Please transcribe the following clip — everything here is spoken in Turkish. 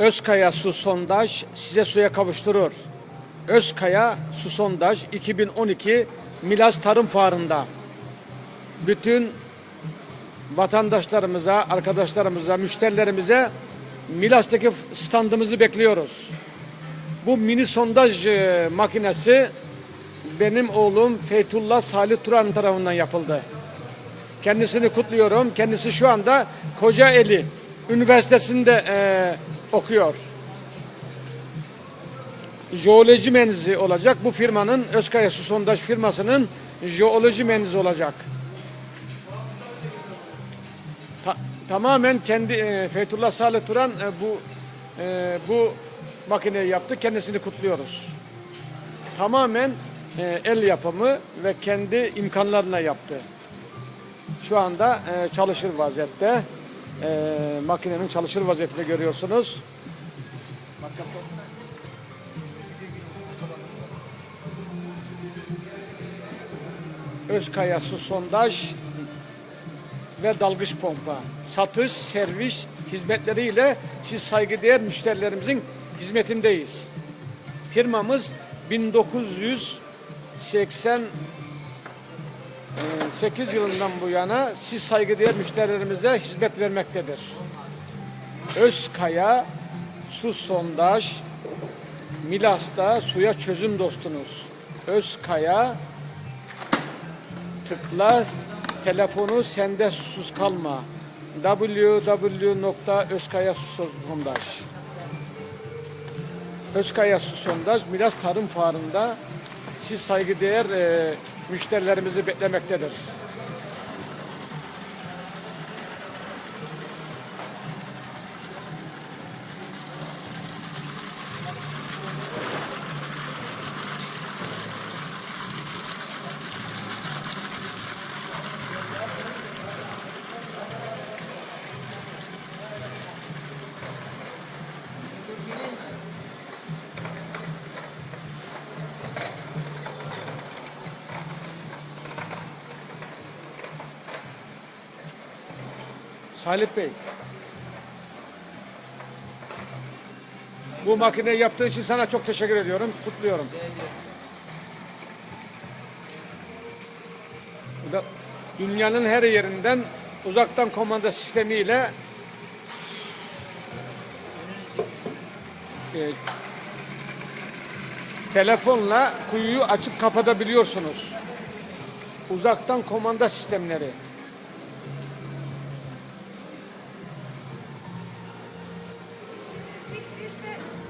Özkaya Su Sondaj size suya kavuşturur. Özkaya Su Sondaj 2012 Milas Tarım Fuarı'nda bütün vatandaşlarımıza, arkadaşlarımıza, müşterilerimize Milas'taki standımızı bekliyoruz. Bu mini sondaj e, makinesi benim oğlum Feytullah Salih Turan tarafından yapıldı. Kendisini kutluyorum. Kendisi şu anda Kocaeli Üniversitesi'nde e, okuyor. Jeoloji menzi olacak. Bu firmanın Özkaya Su Sondaj firmasının jeoloji menzi olacak. Ta- tamamen kendi e, Feytullah Salih Turan e, bu e, bu makineyi yaptı. Kendisini kutluyoruz. Tamamen e, el yapımı ve kendi imkanlarına yaptı. Şu anda e, çalışır vaziyette. E, makinenin çalışır vaziyetinde görüyorsunuz. Özkaya su sondaj ve dalgıç pompa. Satış, servis hizmetleriyle siz saygıdeğer müşterilerimizin hizmetindeyiz. Firmamız 1988 yılından bu yana siz saygıdeğer müşterilerimize hizmet vermektedir. Özkaya su sondaj Milas'ta suya çözüm dostunuz. Özkaya tıkla telefonu sende susuz kalma. www.özkaya su sondaj Özkaya Su Sondaj Milas Tarım Fuarı'nda siz saygıdeğer e, müşterilerimizi beklemektedir. Salih Bey. Bu makineyi yaptığın için sana çok teşekkür ediyorum. Kutluyorum. Bu da dünyanın her yerinden uzaktan komanda sistemiyle e, telefonla kuyuyu açıp kapatabiliyorsunuz. Uzaktan komanda sistemleri. Please do six.